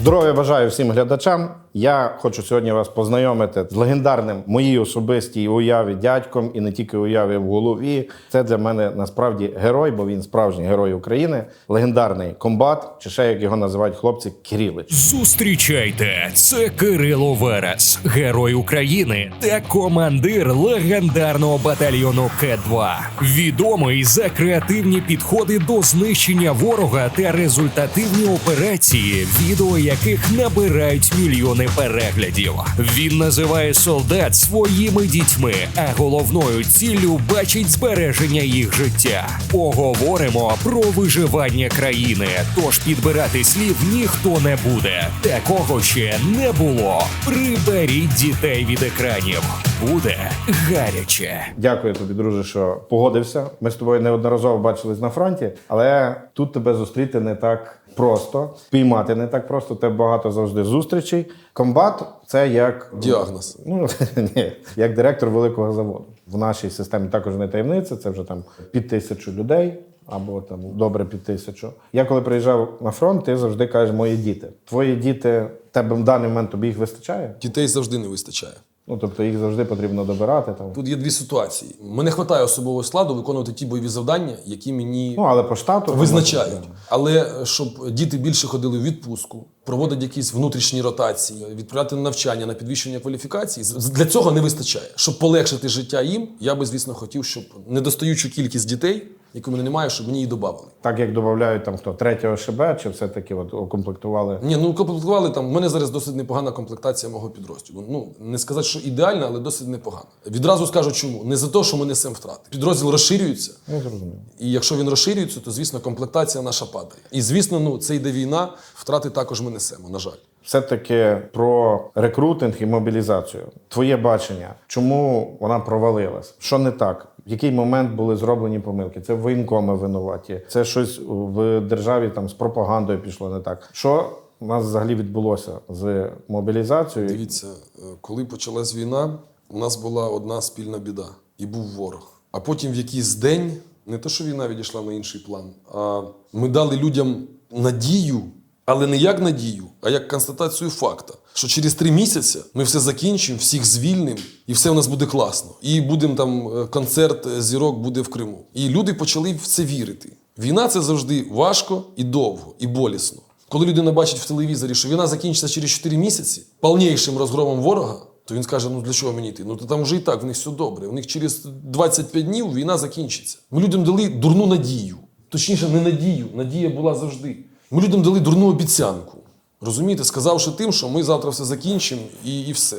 Здоров'я бажаю всім глядачам. Я хочу сьогодні вас познайомити з легендарним моїй особистій уяві дядьком і не тільки уяві в голові. Це для мене насправді герой, бо він справжній герой України, легендарний комбат, чи ще як його називають хлопці Кирилич. Зустрічайте, це Кирило Верес, герой України та командир легендарного батальйону К-2. Відомий за креативні підходи до знищення ворога та результативні операції, відео яких набирають мільйони переглядів. Він називає солдат своїми дітьми, а головною ціллю бачить збереження їх життя. Поговоримо про виживання країни, тож підбирати слів ніхто не буде. Такого ще не було. Приберіть дітей від екранів. Буде гаряче. Дякую тобі, друже, що погодився. Ми з тобою неодноразово бачились на фронті, але тут тебе зустріти не так просто, спіймати не так просто. Тебе багато завжди зустрічей. Комбат це як Діагноз. Ну ні, як директор великого заводу. В нашій системі також не таємниця, це вже там під тисячу людей. Або там добре під тисячу. Я коли приїжджав на фронт, ти завжди кажеш мої діти. Твої діти, тебе в даний момент тобі їх вистачає? Дітей завжди не вистачає. Ну тобто їх завжди потрібно добирати. Там. Тут є дві ситуації. Мене вистачає особового складу виконувати ті бойові завдання, які мені Ну але по штату визначають. Але е, щоб діти більше ходили в відпустку, проводити якісь внутрішні ротації, відправляти на навчання на підвищення кваліфікації. Для цього не вистачає. Щоб полегшити життя їм, я би, звісно, хотів, щоб недостаючу кількість дітей, яку мене немає, щоб мені її додавали. Так як додають там хто третього ШБ, чи все-таки от укомплектували. Ні, ну комплектували там. У мене зараз досить непогана комплектація мого підрозділу. Ну не сказати, що ідеальна, але досить непогана. Відразу скажу, чому не за те, що ми несемо втрати. Підрозділ розширюється, Ну, зрозуміло. і якщо він розширюється, то звісно комплектація наша падає. І звісно, ну це йде війна, втрати також ми несемо. На жаль. Все-таки про рекрутинг і мобілізацію. Твоє бачення, чому вона провалилась? Що не так? В який момент були зроблені помилки? Це воєнкоми винуваті, це щось в державі там з пропагандою пішло не так. Що у нас взагалі відбулося з мобілізацією? Дивіться, е, коли почалась війна, у нас була одна спільна біда, і був ворог. А потім в якийсь день, не те, що війна відійшла на інший план, а ми дали людям надію, але не як надію, а як констатацію факта, що через три місяці ми все закінчимо, всіх звільнимо, і все у нас буде класно. І будемо там е, концерт е, зірок буде в Криму. І люди почали в це вірити. Війна це завжди важко і довго, і болісно. Коли людина бачить в телевізорі, що війна закінчиться через 4 місяці повнішим розгромом ворога, то він скаже: ну для чого мені йти? Ну то там вже і так в них все добре. У них через 25 днів війна закінчиться. Ми людям дали дурну надію. Точніше, не надію. Надія була завжди. Ми людям дали дурну обіцянку. Розумієте, сказавши тим, що ми завтра все закінчимо і, і все.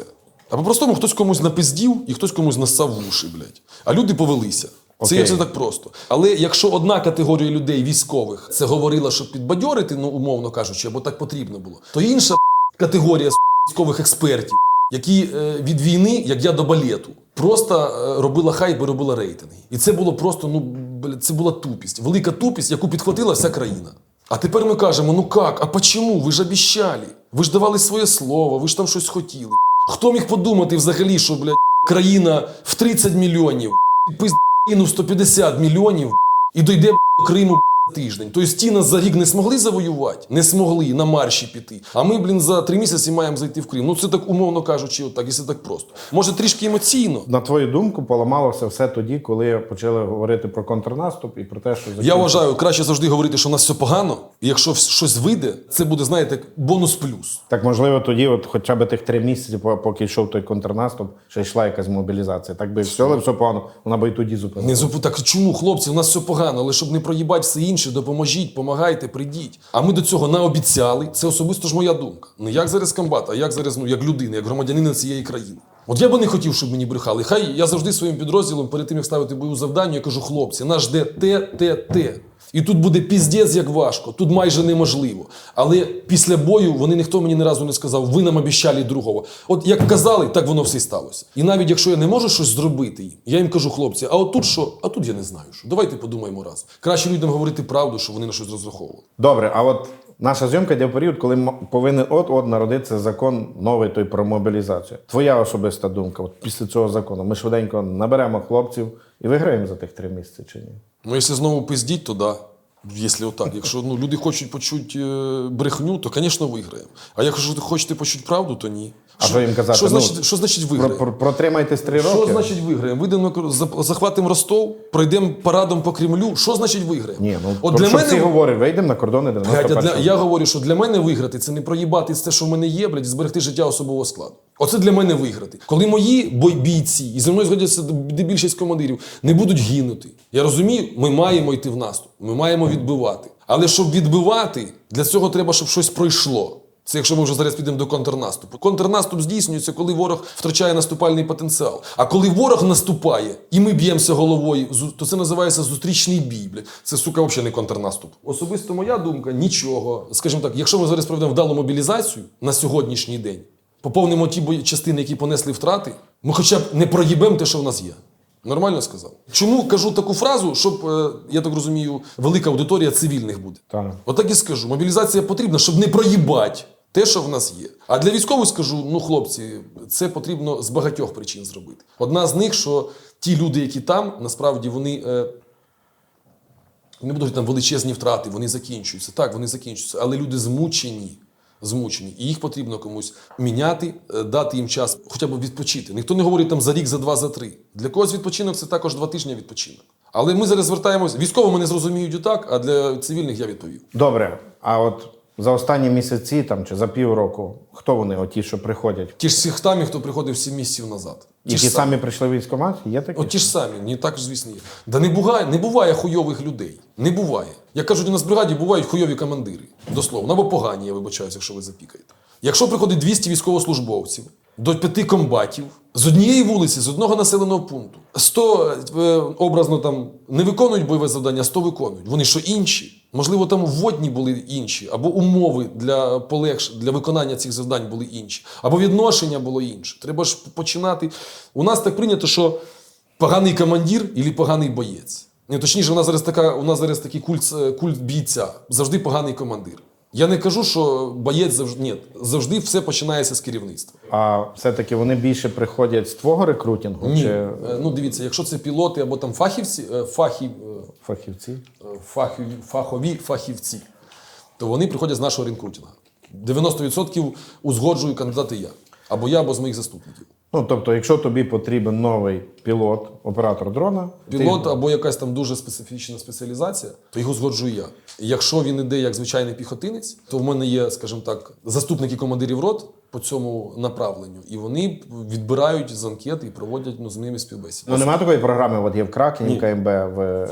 А по-простому хтось комусь напиздів і хтось комусь нассав в уші, блядь. А люди повелися. Це як це так просто. Але якщо одна категорія людей військових це говорила, щоб підбадьорити, ну умовно кажучи, або так потрібно було, то інша категорія військових експертів, які е, від війни, як я до балету, просто е, робила хайп і робила рейтинги. І це було просто, ну це була тупість, велика тупість, яку підхватила вся країна. А тепер ми кажемо: ну як, а почому? Ви ж обіщали, ви ж давали своє слово, ви ж там щось хотіли. Хто міг подумати взагалі, що блядь, країна в 30 мільйонів, підпиздину 150 мільйонів і дойде до Криму тиждень. Тобто ті нас за рік не змогли завоювати, не змогли на марші піти. А ми, блін, за три місяці маємо зайти в Крим. Ну це так умовно кажучи, отак, якщо так просто. Може трішки емоційно. На твою думку, поламалося все тоді, коли почали говорити про контрнаступ і про те, що Я вважаю, краще завжди говорити, що у нас все погано, і якщо щось вийде, це буде, знаєте, бонус плюс. Так, можливо, тоді, от хоча б тих три місяці, поки йшов той контрнаступ, ще йшла якась мобілізація. Так би все, але все погано, вона би і тоді Не зупинилася. Так чому, хлопці, у нас все погано, але щоб не проїбати все інше, допоможіть, помагайте, прийдіть. А ми до цього наобіцяли. Це особисто ж моя думка. Не як зараз комбат, а як зараз, ну як людина, як громадянина цієї країни. От я би не хотів, щоб мені брехали. Хай я завжди своїм підрозділом перед тим, як ставити бою завдання, я кажу, хлопці, нас жде те, те, те. І тут буде піздець як важко, тут майже неможливо. Але після бою вони ніхто мені ні разу не сказав, ви нам обіщали другого. От як казали, так воно все й сталося. І навіть якщо я не можу щось зробити я їм кажу, хлопці, а от тут що? А тут я не знаю що. Давайте подумаємо разом. Краще людям говорити правду, що вони на щось розраховували. Добре, а от наша зйомка йде в період, коли повинен от-от народитися закон новий той про мобілізацію. Твоя особиста думка, от після цього закону, ми швиденько наберемо хлопців і виграємо за тих три місяці чи ні? Ну, якщо знову пиздіть, то да. Якщо отак, якщо ну, люди хочуть почути е, брехню, то, звісно, виграємо. А якщо ви хочете почути правду, то ні. А що їм казати? Що, Ну, значить, що значить виграємо? про, протримайтесь три роки. Що значить виграємо? Вийдемо захватимо Ростов, пройдемо парадом по Кремлю. Що значить виграємо? Ні, ну От для що мене всі говорять, вийдемо на кордони 91 для, я говорю, що для мене виграти це не проїбати те, що в мене є, блядь, зберегти життя особового складу. Оце для мене виграти. Коли мої бой- бійці, і зі мною згодяться більшість командирів, не будуть гинути. Я розумію, ми маємо йти в наступ, ми маємо відбивати. Але щоб відбивати, для цього треба, щоб щось пройшло. Це якщо ми вже зараз підемо до контрнаступу. Контрнаступ здійснюється, коли ворог втрачає наступальний потенціал. А коли ворог наступає і ми б'ємося головою, то це називається зустрічний бій. Блядь. Це сука взагалі не контрнаступ. Особисто моя думка нічого. Скажімо так, якщо ми зараз проведемо вдалу мобілізацію на сьогоднішній день, поповнимо ті частини, які понесли втрати, ми хоча б не проїбемо те, що в нас є. Нормально сказав. Чому кажу таку фразу, щоб, е, я так розумію, велика аудиторія цивільних буде. Так. Отак і скажу. Мобілізація потрібна, щоб не проїбати те, що в нас є. А для військових скажу: ну, хлопці, це потрібно з багатьох причин зробити. Одна з них, що ті люди, які там, насправді вони. Е, не будуть там величезні втрати, вони закінчуються. Так, вони закінчуються, але люди змучені. Змучені, і їх потрібно комусь міняти, е, дати їм час, хоча б відпочити. Ніхто не говорить там за рік, за два, за три. Для когось відпочинок це також два тижні відпочинок. Але ми зараз звертаємось. Військово мене зрозуміють і так, а для цивільних я відповів. Добре, а от за останні місяці там чи за півроку, хто вони, оті, що приходять? Ті ж всіх тамі, хто приходив сім місяців назад. Ті Які ж самі. самі прийшли в військкомат? Є такі? От ті ж самі, ні, так звісно є. Да не буває, не буває хуйових людей. Не буває. Як кажуть, у нас в бригаді бувають хуйові командири. Дословно, або погані, я вибачаюся, якщо ви запікаєте. Якщо приходить 200 військовослужбовців до п'яти комбатів з однієї вулиці, з одного населеного пункту, 100 е, образно там не виконують бойове завдання, 100 виконують. Вони що інші? Можливо, там вводні були інші, або умови для полегш для виконання цих завдань були інші, або відношення було інше. Треба ж починати. У нас так прийнято, що поганий командир і поганий боєць. Ні, точніше, у нас зараз така, у нас зараз такий культ, е, культ бійця. Завжди поганий командир. Я не кажу, що боєць завжди ні, завжди все починається з керівництва. А все-таки вони більше приходять з твого рекрутингу Ні, чи Е, ну дивіться, якщо це пілоти або там фахівці, е, фахі, е, фахівці? фахові, фахові фахівці, то вони приходять з нашого рекрутингу. 90% узгоджую кандидати я. Або я, або з моїх заступників. Ну тобто, якщо тобі потрібен новий пілот, оператор дрона, Пілот ти... або якась там дуже специфічна спеціалізація, то його узгоджую я. Якщо він іде як звичайний піхотинець, то в мене є, скажімо так, заступники командирів рот по цьому направленню, і вони відбирають з анкет і проводять ну, з ними співбесіди. ну немає такої програми. От є в Кракені КМБ, в,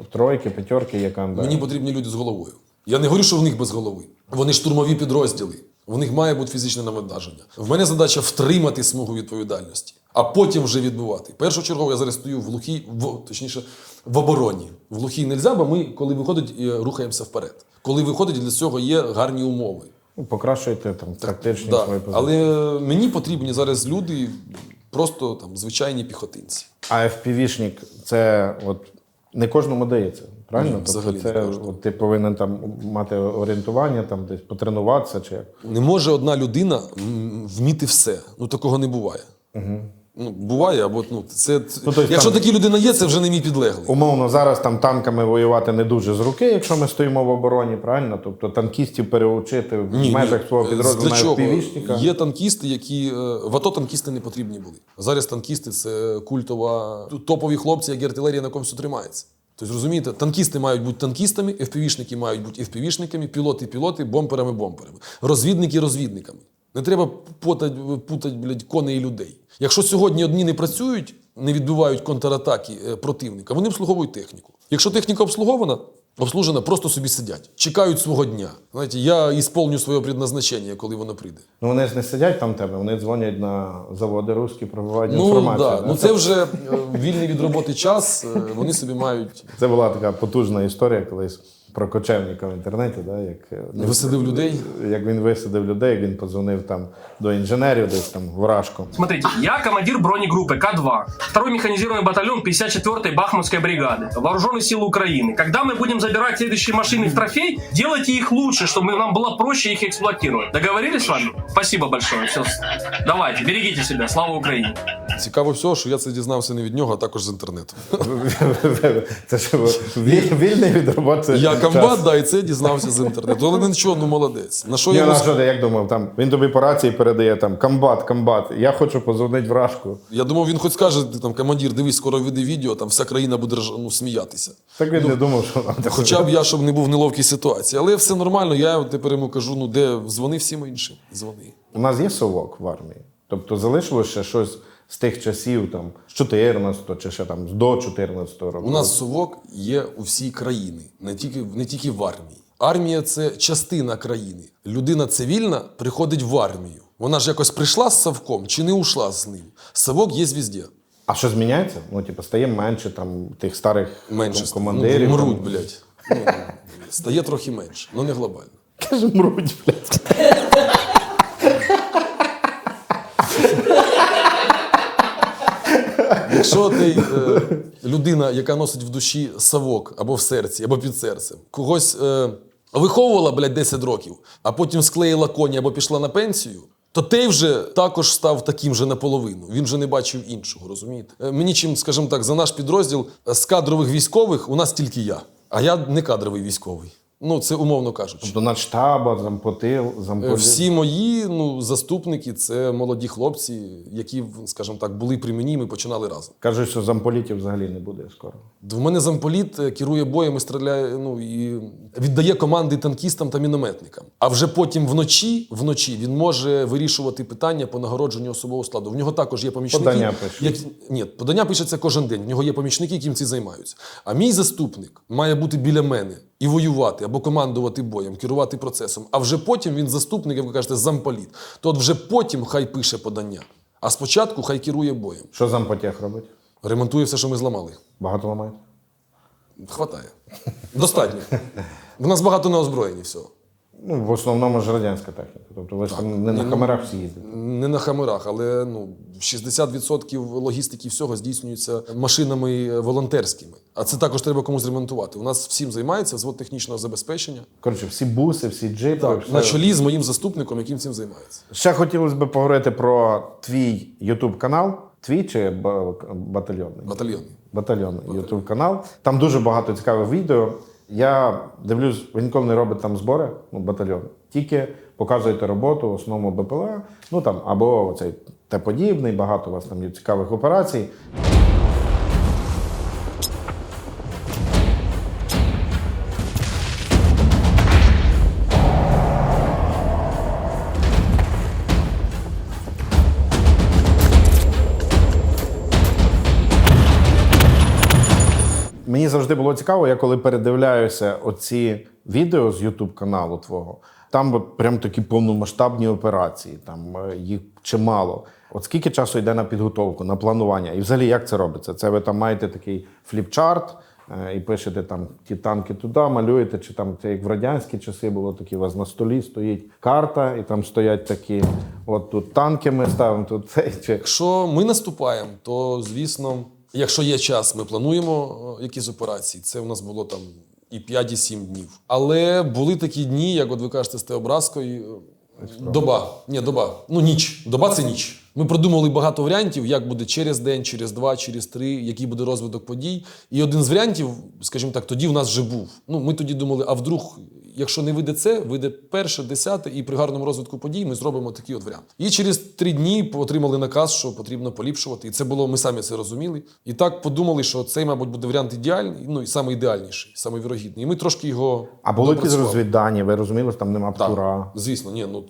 в тройки, п'ятерки є КМБ. Мені потрібні люди з головою. Я не говорю, що в них без голови. Вони штурмові підрозділи. В них має бути фізичне навантаження. В мене задача втримати смугу відповідальності, а потім вже відбувати. Першочергово я зараз стою в глухій, в, точніше, в обороні. В глухій не бо ми, коли виходить, е, рухаємося вперед. Коли виходить, для цього є гарні умови. Ну, покращуйте там тактичні Да. свої позиції. Але мені потрібні зараз люди, просто там звичайні піхотинці. А FPV-шник це от не кожному дається, правильно? Ні, тобто це от, ти повинен там мати орієнтування, там десь потренуватися чи як. Не може одна людина вміти все. Ну такого не буває. Ну, буває, або ну, це, Ну, тобто якщо там- такі людина є, це вже не мій підлеглий. Умовно, зараз там танками воювати не дуже з руки, якщо ми стоїмо в обороні, правильно? Тобто танкістів переучити в межах свого Е, підрозділу Для на чого? Є танкісти, які е, в АТО танкісти не потрібні були. Зараз танкісти це культова топові хлопці, як і артилерія на комусь тримається. Тобто, розумієте, танкісти мають бути танкістами, FPV-шники мають бути FPV-шниками, пілоти пілоти, бомперами бомперами, розвідники розвідниками. Не треба путати, путати блядь, коней і людей. Якщо сьогодні одні не працюють, не відбивають контратаки е, противника, вони обслуговують техніку. Якщо техніка обслугована, обслужена, просто собі сидять, чекають свого дня. Знаєте, я ісполню своє предназначення, коли воно прийде. Ну вони ж не сидять там тебе, вони дзвонять на заводи русські, пробивають Ну, інформацію. да. да? ну це вже е, вільний від роботи час. е, Вони собі мають Це була така потужна історія колись про кочевника в інтернеті, да, як, е, висадив людей. як він висадив людей, як він подзвонив там до інженерів, десь там в Рашку. Смотрите, я командир бронегруппы К-2, второй механизированный батальон 54-й Бахмутской бригады, вооруженные силы Украины. Когда мы будем забирать следующие машины в трофей, делайте их лучше, чтобы нам было проще их эксплуатировать. Договорились с вами? Спасибо большое. Все. Давайте, берегите себя. Слава Украине. Цікаво всього, що я це дізнався не від нього, а також з інтернету. Це ж віль- вільний від роботи. Я час. комбат, да, і це дізнався з інтернету. Але нічого, ну молодець. На що я ну, що ти як думав? Там він тобі по рації передає там комбат, комбат. Я хочу позвонити вражку. Я думав, він хоч скаже, ти там командир, дивись, скоро вийде відео, там вся країна буде ну, сміятися. Так він не думав, що нам таке. Хоча б я, щоб не був в неловкій ситуації. Але все нормально, я тепер йому кажу, ну де дзвони всім іншим. Дзвони. У нас є совок в армії. Тобто залишилось ще щось з тих часів, там, з 14-го чи ще там до 14-го року. У нас совок є у всій країні, не тільки, не тільки в армії. Армія це частина країни. Людина цивільна приходить в армію. Вона ж якось прийшла з совком чи не ушла з ним. Совок є везде. А що зміняється? Ну, типу, стає менше там тих старих Менше ком- командирів. Ну, там. мруть, блядь. Ну, стає трохи менше, але не глобально. Каже, мруть, блядь. Якщо ти е, людина, яка носить в душі совок або в серці, або під серцем, когось е, виховувала, блядь, 10 років, а потім склеїла коні або пішла на пенсію, то той вже також став таким же наполовину. Він вже не бачив іншого, розумієте? Е, мені чим, скажімо так, за наш підрозділ е, з кадрових військових у нас тільки я. А я не кадровий військовий. Ну, це умовно кажучи. До надштаба, зампотил, Е, зампотил. Всі мої ну, заступники це молоді хлопці, які, скажімо так, були при мені, ми починали разом. Кажуть, що замполітів взагалі не буде скоро. В мене замполіт е, керує боєм і стріляє, ну і віддає команди танкістам та мінометникам. А вже потім вночі, вночі він може вирішувати питання по нагородженню особового складу. В нього також є помічники. Подання пише. Як... Ні, подання пишеться кожен день. В нього є помічники, яким ці займаються. А мій заступник має бути біля мене і воювати або командувати боєм, керувати процесом. А вже потім він заступник, як ви кажете, замполіт. То от вже потім хай пише подання. А спочатку хай керує боєм. Що зампотяг робить? Ремонтує все, що ми зламали. Багато ламають? Хватає. Достатньо. В нас багато на озброєнні всього. Ну, в основному ж радянська техніка. Тобто ви ж там не на камерах всі їздите. Не на хамерах, але ну, 60% логістики всього здійснюється машинами волонтерськими. А це також треба комусь ремонтувати. У нас всім займається взвод технічного забезпечення. Коротше, всі буси, всі джипи. Так, все. на чолі з моїм заступником, яким цим займається. Ще хотілося б поговорити про твій YouTube канал. Твій чи ба- батальйонний? Батальйон. Батальйонний YouTube канал. Там дуже багато цікавих відео. Я дивлюсь, ніколи не робить там збори, ну, батальйон. Тільки показуєте роботу в основному БПЛА, ну там або цей те подібний, багато у вас там є цікавих операцій. Завжди було цікаво, я коли передивляюся оці відео з YouTube каналу твого, там от прям такі повномасштабні операції, там е, їх чимало. От скільки часу йде на підготовку, на планування? І взагалі як це робиться? Це ви там маєте такий фліпчарт е, і пишете там ті танки туди, малюєте, чи там це як в радянські часи було такі, у вас на столі стоїть карта, і там стоять такі, от тут танки ми ставимо, тут цей. Якщо ми наступаємо, то звісно, якщо є час, ми плануємо е, якісь операції. Це у нас було там і 5, і 7 днів. Але були такі дні, як от ви кажете, з Теобразкою. е, Доба. Ні, доба. Ну, ніч. Доба це ніч. Ми продумали багато варіантів, як буде через день, через два, через три, який буде розвиток подій. І один з варіантів, скажімо так, тоді в нас вже був. Ну, ми тоді думали, а вдруг, якщо не вийде це, вийде перше, десяте, і при гарному розвитку подій ми зробимо такий от варіант. І через три дні отримали наказ, що потрібно поліпшувати. І це було, ми самі це розуміли. І так подумали, що цей, мабуть, буде варіант ідеальний, ну і саме ідеальніший, саме вірогідний. І ми трошки його. А були якісь розвіддані, ви розуміли, що там нема Так, птура. Звісно, ні, ну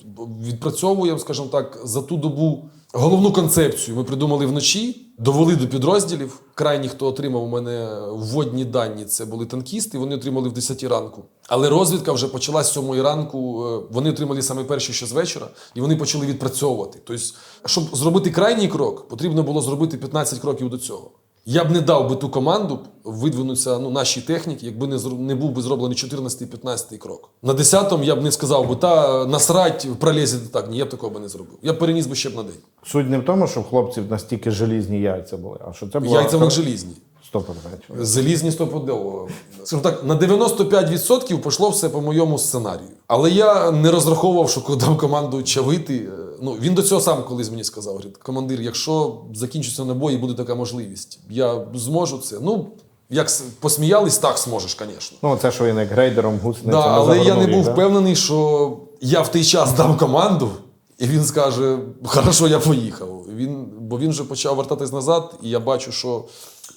відпрацьовуємо, скажімо так, за ту добу. Головну концепцію ми придумали вночі, довели до підрозділів. Крайні, хто отримав у мене вводні дані, це були танкісти. Вони отримали в 10 ранку. Але розвідка вже почалась 7 ранку. е, Вони отримали саме перші ще з вечора, і вони почали відпрацьовувати. Тобто, щоб зробити крайній крок, потрібно було зробити 15 кроків до цього. Я б не дав би ту команду видвинутися ну, нашій техніці, якби не, зро- не був би зроблений 14-15 крок. На 10-му я б не сказав би, та насрать пролізти так. Ні, я б такого би не зробив. Я б переніс би ще б на день. Суть не в тому, що в хлопців настільки желізні яйця були, а що це було Яйця в них желізні. 100%. Залізні стопудово. Скажімо так, на 95% пішло все по моєму сценарію. Але я не розраховував, що дам команду чавити, е, ну він до цього сам колись мені сказав: говорить, командир, якщо закінчаться набої, буде така можливість, я зможу це. Ну, як посміялись, так зможеш, звісно. Ну, це що він як грейдером гусениця. Да, але я не був да? впевнений, що я в той час дам команду, і він скаже: хорошо, я поїхав. Він, бо він вже почав вертатись назад, і я бачу, що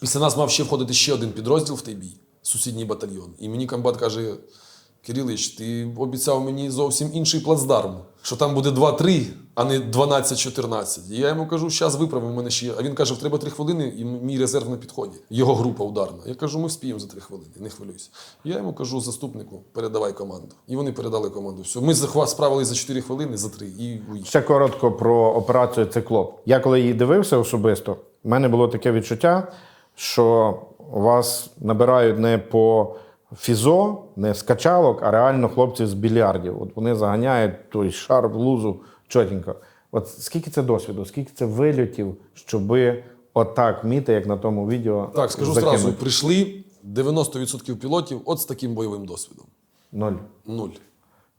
після нас мав ще входити ще один підрозділ в той бій, сусідній батальйон. І мені комбат каже: Кирилич, ти обіцяв мені зовсім інший плацдарм, що там буде 2-3, а не 12-14. І я йому кажу, зараз виправимо мене ще. А він каже, треба 3 хвилини, і мій резерв на підході. Його група ударна. Я кажу, ми вспіємо за 3 хвилини, не хвилюйся. Я йому кажу заступнику, передавай команду. І вони передали команду. Все, ми справились за 4 хвилини, за 3 і. Ще коротко про операцію Циклоп. Я коли її дивився особисто, в мене було таке відчуття, що вас набирають не по фізо, не з качалок, а реально хлопців з більярдів. От вони заганяють той шар в лузу чотенько. От скільки це досвіду, скільки це вильотів, щоби отак вміти, як на тому відео. Так, скажу закинути? зразу, прийшли 90% пілотів от з таким бойовим досвідом. Ноль. Нуль.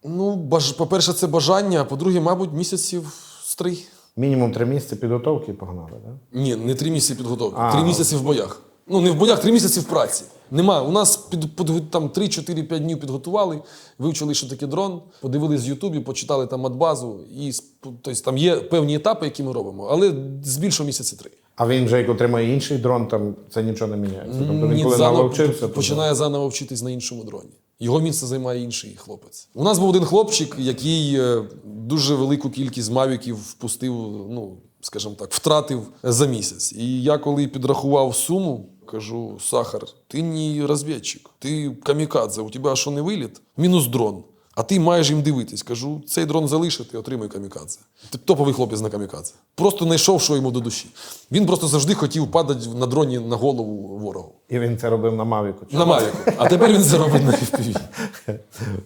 Ну, баж... по-перше, це бажання, а по-друге, мабуть, місяців з три. Мінімум три місяці підготовки і погнали, так? Ні, не три місяці підготовки. А. Три місяці в боях. Ну, не в боях, три місяці в праці. Нема. У нас під, під, там 3-4-5 днів підготували, вивчили, що таке дрон, подивились в Ютубі, почитали там матбазу. І тобто, там є певні етапи, які ми робимо, але збільшого місяці три. А він вже як отримає інший дрон, там це нічого не міняється. Тобто він Ні, коли заново навчився, то починає заново вчитись на іншому дроні. Його місце займає інший хлопець. У нас був один хлопчик, який е, дуже велику кількість мавіків впустив, ну скажімо так, втратив за місяць. І я коли підрахував суму, кажу: Сахар, ти не розвідчик, ти камікадзе, у тебе що не виліт? Мінус дрон. А ти маєш їм дивитись. Кажу, цей дрон залишити, отримай камікадзе. Ти топовий хлопець на камікадзе. Просто знайшов, що йому до душі. Він просто завжди хотів падати на дроні на голову ворогу. І він це робив на Мавіку. На Мавіку. А тепер він це робить на FPV.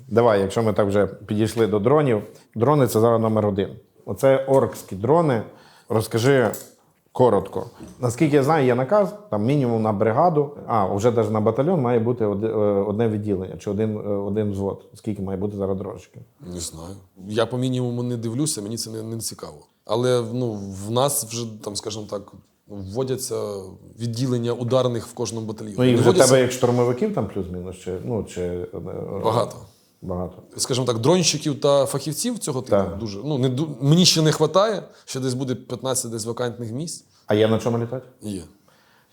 Давай, якщо ми так вже підійшли до дронів. Дрони це зараз номер один. Оце оркські дрони. Розкажи коротко. Наскільки я знаю, є наказ, там мінімум на бригаду, а вже навіть на батальйон має бути е, одне відділення чи один, е, один взвод. Скільки має бути зараз дрончиків? Не знаю. Я по мінімуму не дивлюся, мені це не, не цікаво. Але ну, в нас вже, там, скажімо так, вводяться відділення ударних в кожному батальйоні. Ну, Не вже вводяться тебе як штурмовиків там плюс-мінус, чи ну чи е, багато. Багато. Скажімо так, дронщиків та фахівців цього типу Так. дуже. Ну, не, мені ще не вистачає, ще десь буде 15 десь вакантних місць. А є на чому літати? Є.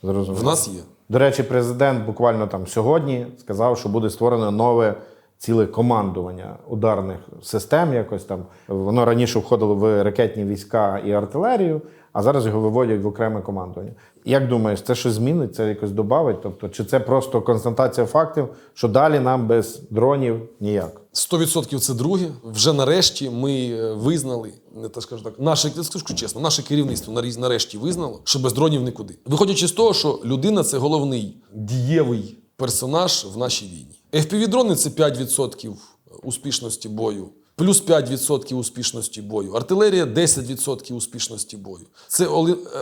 Зрозуміло. В нас є. До речі, президент буквально там сьогодні сказав, що буде створено нове ціле командування ударних систем. Якось там воно раніше входило в ракетні війська і артилерію, а зараз його виводять в окреме командування. Як думаєш, це щось змінить? Це якось додавить? Тобто, чи це просто констатація фактів, що далі нам без дронів ніяк? 100% це друге. Вже нарешті ми е, визнали, не так скажу так, наше я скажу чесно, наше керівництво нарешті визнало, що без дронів нікуди. Виходячи з того, що людина це головний дієвий персонаж в нашій війні. FPV-дрони це 5% успішності бою. Плюс 5% успішності бою. Артилерія 10% успішності бою. Це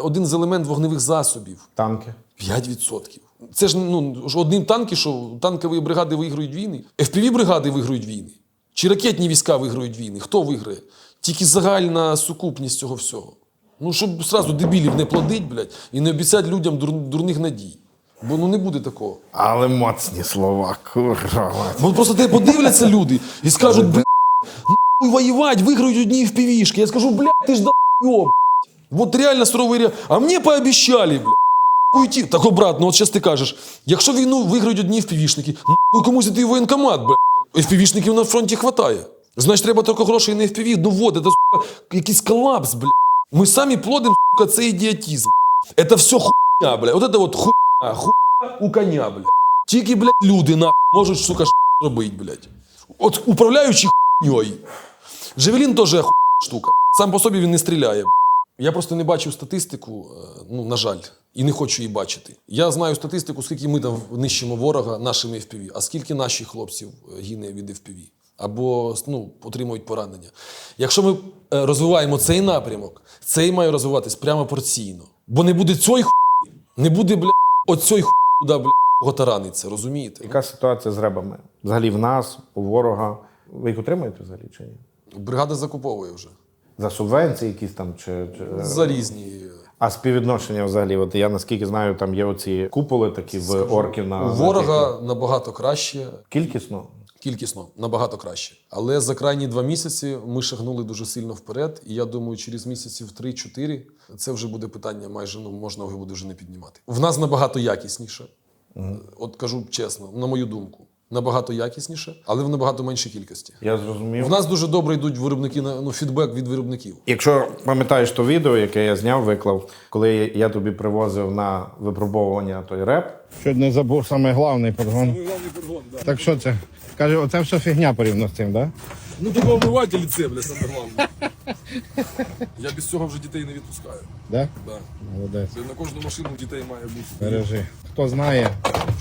один з елементів вогневих засобів. Танки? 5%. Це ж ну ж одним танки, що танкові бригади виграють війни, fpv бригади виграють війни, чи ракетні війська виграють війни. Хто виграє? Тільки загальна сукупність цього всього. Ну, щоб зразу дебілів не плодить, блядь, і не обіцяти людям дур, дурних надій. Бо ну не буде такого. Але моцні слова, курва. Бо просто тебе подивляться люди і скажуть, блядь, нахуй воювати, виграють одні впівішки. Я скажу, блядь, ти ж долбойоб. Вот реально суровий реал. А мені пообіщали, блядь. Уйти. Так, о, брат, ну от зараз ти кажеш, якщо війну виграють одні впівішники, нахуй комусь іти в воєнкомат, блядь. Впівішників на фронті хватає. Значить, треба тільки грошей на FPV. Ну вот, это, сука, якийсь колапс, блядь. Ми самі плодимо, сука, цей ідіотизм. Это все хуйня, блядь. Вот это вот хуйня, хуйня у коня, блядь. Тільки, блядь, люди, на можуть, сука, робити, блядь. От управляючи хуйньою. Джевелін теж хуйня штука. Сам по собі він не стріляє. Я просто не бачив статистику, е, ну, на жаль, і не хочу її бачити. Я знаю статистику, скільки ми там нищимо ворога нашими FPV, а скільки наших хлопців е, гине від FPV. Або ну, отримують поранення. Якщо ми е, розвиваємо цей напрямок, цей має розвиватись прямо порційно. Бо не буде цієї хуйні, не буде, бля, оцьої хуйні, куди, бля, кого тараниться, розумієте? Яка ситуація з ребами? Взагалі в нас, у ворога. Ви їх отримаєте взагалі чи ні? Бригада закуповує вже. За субвенції якісь там чи, чи... За різні. а співвідношення взагалі, от я наскільки знаю, там є оці куполи такі в орків на У на ворога набагато краще, кількісно. кількісно набагато краще. Але за крайні два місяці ми шагнули дуже сильно вперед. І я думаю, через місяців 3-4 це вже буде питання, майже ну можна його буде вже не піднімати. В нас набагато якісніше. От кажу чесно, на мою думку, набагато якісніше, але в набагато меншій кількості. Я зрозумів. В нас дуже добре йдуть виробники на ну, фідбек від виробників. Якщо пам'ятаєш то відео, яке я зняв, виклав, коли я тобі привозив на випробовування той реп. що не забув саме головний подгон. Так що це? Каже, оце все фігня порівняно з цим, так? Ну, того омивателі це, бля, саме головне. Я без цього вже дітей не відпускаю. Да? Да. Молодець. На кожну машину дітей має бути. Бережи. Хто знає,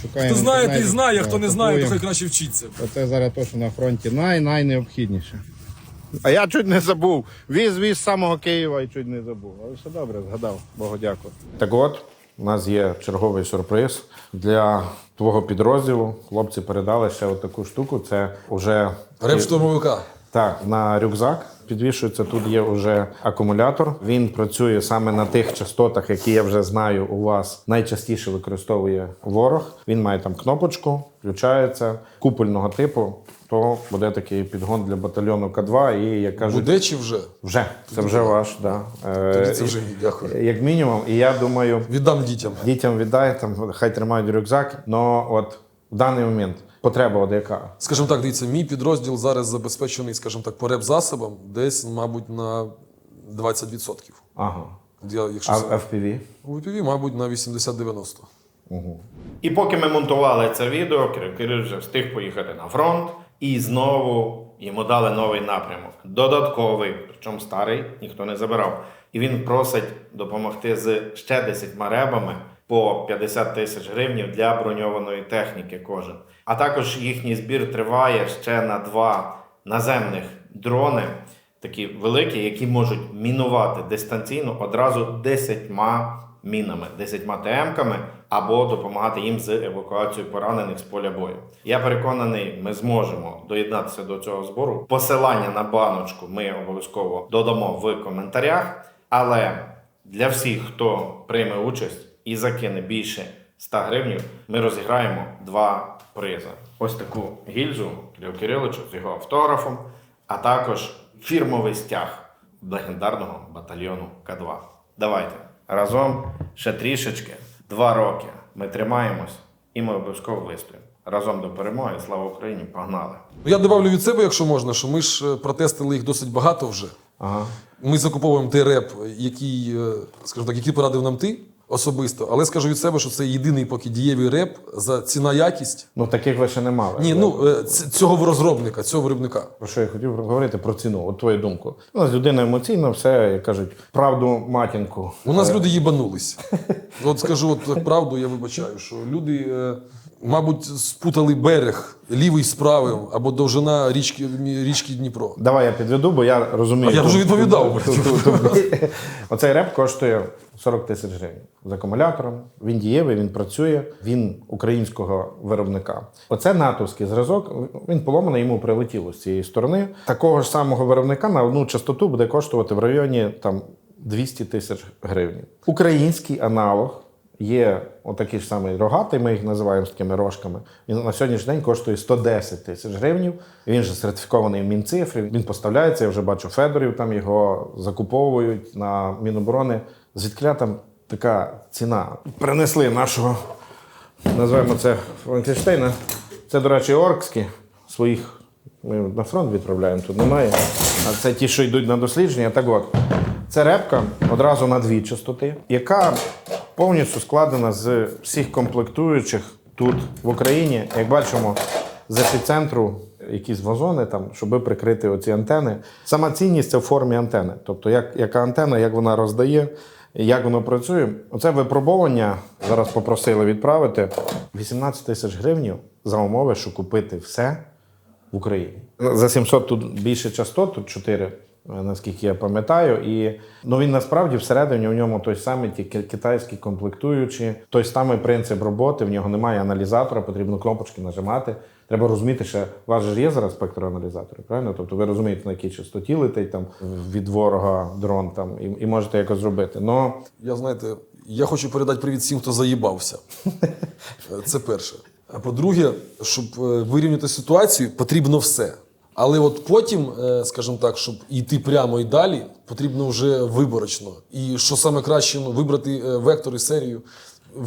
шукає. Хто знає, той знає, хто не знає, то хай краще вчиться. Оце зараз то, що на фронті най-найнеобхідніше. А я чуть не забув. Віз віз з самого Києва і чуть не забув. Але все добре, згадав. Богу дякую. Так от, у нас є черговий сюрприз для твого підрозділу. Хлопці передали ще таку штуку. Це вже Реп штурмовика. так, на рюкзак підвішується. Тут є вже акумулятор. Він працює саме на тих частотах, які я вже знаю, у вас найчастіше використовує ворог. Він має там кнопочку, включається купольного типу. То буде такий підгон для батальйону К2. І як кажуть, Буде чи вже? вже це вже ваш. Да. Е, Тобі це вже дякую. Як мінімум, і я думаю, Віддам дітям. дітям віддай там, хай тримають рюкзак. Но от в даний момент потреба от яка? Скажімо так, дивіться, мій підрозділ зараз забезпечений, скажімо так, по реп-засобам десь, мабуть, на 20%. Ага. Я, якщо А це- FPV? у VPV, мабуть, на 80-90. І поки ми монтували це відео, Кирил Кирил вже встиг поїхати на фронт, і знову йому дали новий напрямок. Додатковий, причому старий ніхто не забирав. І він просить допомогти з ще 10 ребами по 50 тисяч гривень для броньованої техніки кожен. А також їхній збір триває ще на два наземних дрони, такі великі, які можуть мінувати дистанційно одразу 10 мінами, 10 ТМ-ками або допомагати їм з евакуацією поранених з поля бою. Я переконаний, ми зможемо доєднатися до цього збору. Посилання на баночку ми обов'язково додамо в коментарях. Але для всіх, хто прийме участь і закине більше 100 гривень, ми розіграємо два призи. Ось таку гільзу Кирил Кириловичу з його автографом, а також фірмовий стяг легендарного батальйону К2. Давайте разом ще трішечки, два роки. Ми тримаємось і ми обов'язково вистоїмо. Разом до перемоги. Слава Україні! Погнали! Ну, Я добавлю від себе, якщо можна, що ми ж е, протестили їх досить багато вже. Ага. Ми закуповуємо той реп, який, е, скажімо так, який порадив нам ти особисто. Але скажу від себе, що це єдиний поки дієвий реп за ціна якість. Ну таких ви ще не мали. Ні, ну е, цього розробника, цього виробника. Про що я хотів говорити про ціну, от твою думку. У нас людина емоційна, все, як кажуть, правду матінку. У нас люди їбанулись. От скажу от правду, я вибачаю, що люди, е, мабуть, спутали берег лівий з правим або довжина річки, річки Дніпро. Давай я підведу, бо я розумію. А я вже відповідав, Оцей реп коштує 40 тисяч гривень з акумулятором. Він дієвий, він працює, він українського виробника. Оце натовський зразок. Він поломаний, йому прилетіло з цієї сторони. Такого ж самого виробника на одну частоту буде коштувати в районі там 200 тисяч гривень. Український аналог. Є отакий ж самий рогатий, ми їх називаємо з такими рожками. Він на сьогоднішній день коштує 110 тисяч гривень. Він же сертифікований в Мінцифрі. Він поставляється. Я вже бачу Федорів, там його закуповують на Міноборони. Звідкля там така ціна. Принесли нашого, називаємо це Франкенштейна. Це, до речі, оркські своїх. Ми на фронт відправляємо, тут немає. А це ті, що йдуть на дослідження. Так от, це репка одразу на дві частоти, яка повністю складена з всіх комплектуючих тут в Україні. Як бачимо, з епіцентру якісь вазони, там, щоб прикрити оці антени. Сама цінність це в формі антени. Тобто, як, яка антена, як вона роздає, як воно працює. Оце випробування зараз попросили відправити 18 тисяч гривень за умови, що купити все в Україні. За 700 тут більше частот, тут 4 е, наскільки я пам'ятаю. І ну, він насправді всередині у ньому той самий ті китайські комплектуючі, той самий принцип роботи. В нього немає аналізатора, потрібно кнопочки нажимати. Треба розуміти, що у вас ж є зараз спектроаналізатори, правильно? Тобто ви розумієте, на якій частоті летить там від ворога дрон там, і, і можете якось зробити. Но Я знаєте, я хочу передати привіт всім, хто заїбався. Це перше. А по-друге, щоб е, вирівняти ситуацію, потрібно все. Але от потім, е, скажімо так, щоб йти прямо і далі, потрібно вже виборочно. І що саме краще ну, вибрати е, вектор і серію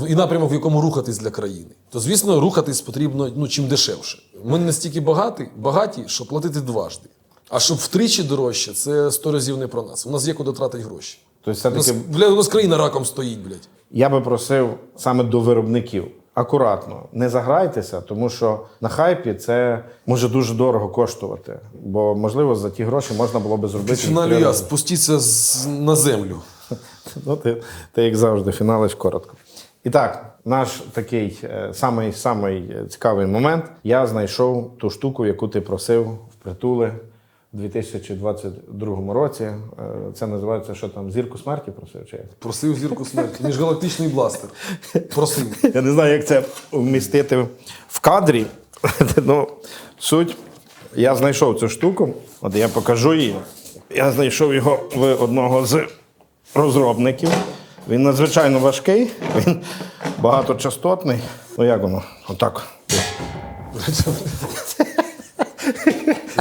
і напрямок, в якому рухатись для країни. То, звісно, рухатись потрібно ну, чим дешевше. Ми настільки багаті, багаті, щоб платити дважди. А щоб втричі дорожче, це сто разів не про нас. У нас є куди тратити гроші. тобто, У нас, бля, у нас країна раком стоїть, блядь. Я би просив саме до виробників. Акуратно, не заграйтеся, тому що на хайпі це може дуже дорого коштувати. Бо, можливо, за ті гроші можна було би зробити. Фіналю три я спустіться з, на землю. Ну, ти, ти як завжди, фіналиш коротко. І так, наш такий е, самий, самий цікавий момент. Я знайшов ту штуку, яку ти просив в притули 2022 році. Е, Це називається що там, зірку смерті просив чи як? Просив зірку смерті. Міжгалактичний бластер. Просив. Я не знаю, як це вмістити в кадрі. ну, суть. Я знайшов цю штуку, от я покажу її. Я знайшов його в одного з розробників. Він надзвичайно важкий, він багаточастотний. Ну як воно? Отак.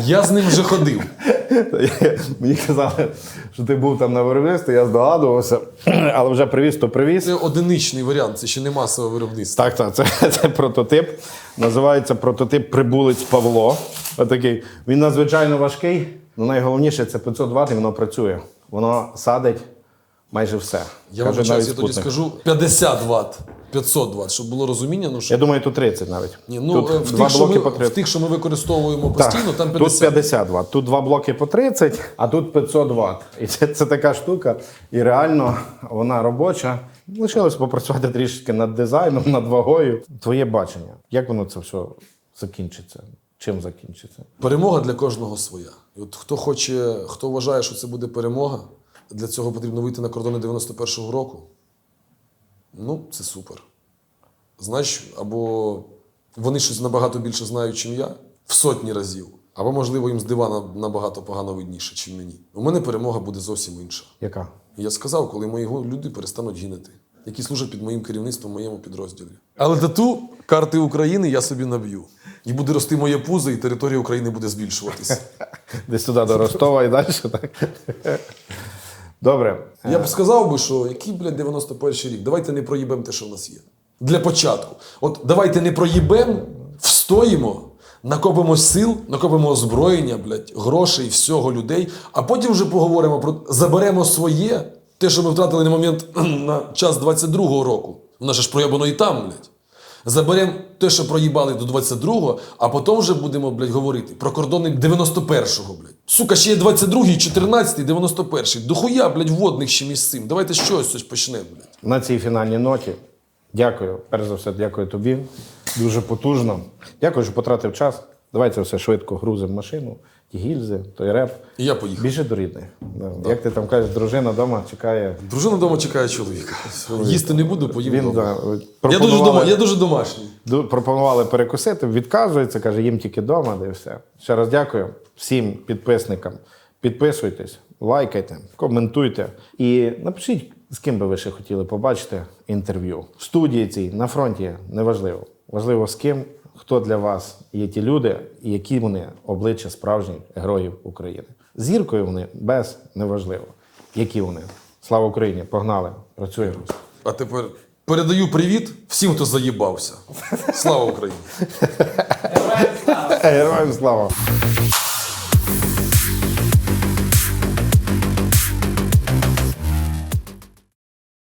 Я з ним вже ходив. Мені казали, що ти був там на виробництві, я здогадувався, але вже привіз, то привіз. Це одиничний варіант, це ще не масове виробництво. Так, так, це, це прототип. Називається прототип Прибулець Павло. Отакий. Він надзвичайно важкий. але найголовніше це 500 Вт, і воно працює. Воно садить майже все. Я Каже вибачаюсь, навіть я тоді спутник. скажу 50 Вт, 500 Вт, щоб було розуміння. Ну, що... Я думаю, тут 30 навіть. Ні, ну, тут е, в, два тих, що блоки ми, по в тих, що ми використовуємо Так, постійно, там Тут 50. 50 Вт. Тут два блоки по 30, а тут 500 Вт. І це, це така штука. І реально вона робоча. Лишилось попрацювати трішки над дизайном, над вагою. Твоє бачення. Як воно це все закінчиться? Чим закінчиться? Перемога для кожного своя. І от хто хоче, хто вважає, що це буде перемога, для цього потрібно вийти на кордони 91-го року. Ну, це супер. Знаєш, або вони щось набагато більше знають, ніж я, в сотні разів. Або, можливо, їм з дивана набагато погано видніше, ніж мені. У мене перемога буде зовсім інша. Яка? Я сказав, коли мої люди перестануть гинути, які служать під моїм керівництвом в моєму підрозділі. Але тату карти України я собі наб'ю. І буде рости моє пузо, і територія України буде збільшуватися. Десь туди до Ростова і далі, так? Добре. Я б сказав би, що який, блядь, 91 рік, давайте не проїбемо те, що в нас є. Для початку. От давайте не проїбемо, встоїмо, накопимо сил, накопимо озброєння, блядь, грошей, всього людей, а потім вже поговоримо про заберемо своє, те, що ми втратили на момент на час 22-го року. Нас ж проєбано і там, блядь. Заберемо те, що проїбали до 22-го, а потім вже будемо, блядь, говорити про кордони 91-го, блядь. Сука, ще є 22-й, 14-й, 91-й. Дохуя, блядь, водних ще між цим. Давайте щось щось почнемо, блядь. На цій фінальній ноті. Дякую. Перш за все, дякую тобі. Дуже потужно. Дякую, що потратив час. Давай це все швидко грузимо в машину, ті гільзи, той реп. І я поїхав. Біжи до рідних. Да. Як ти там кажеш, дружина вдома чекає. Дружина вдома чекає чоловіка. Їсти не буду, поїм Він вдома. да, Я дуже, дома, я дуже домашній. Пропонували перекусити, відказується, каже, їм тільки вдома, де все. Ще раз дякую всім підписникам. Підписуйтесь, лайкайте, коментуйте і напишіть, з ким би ви ще хотіли побачити інтерв'ю. В студії цій на фронті неважливо. Важливо з ким, хто для вас є ті люди, і які вони обличчя справжніх героїв України. Зіркою вони без неважливо. Які вони. Слава Україні! Погнали! Працюємо! А тепер передаю привіт всім, хто заїбався. Слава Україні! Героям слава!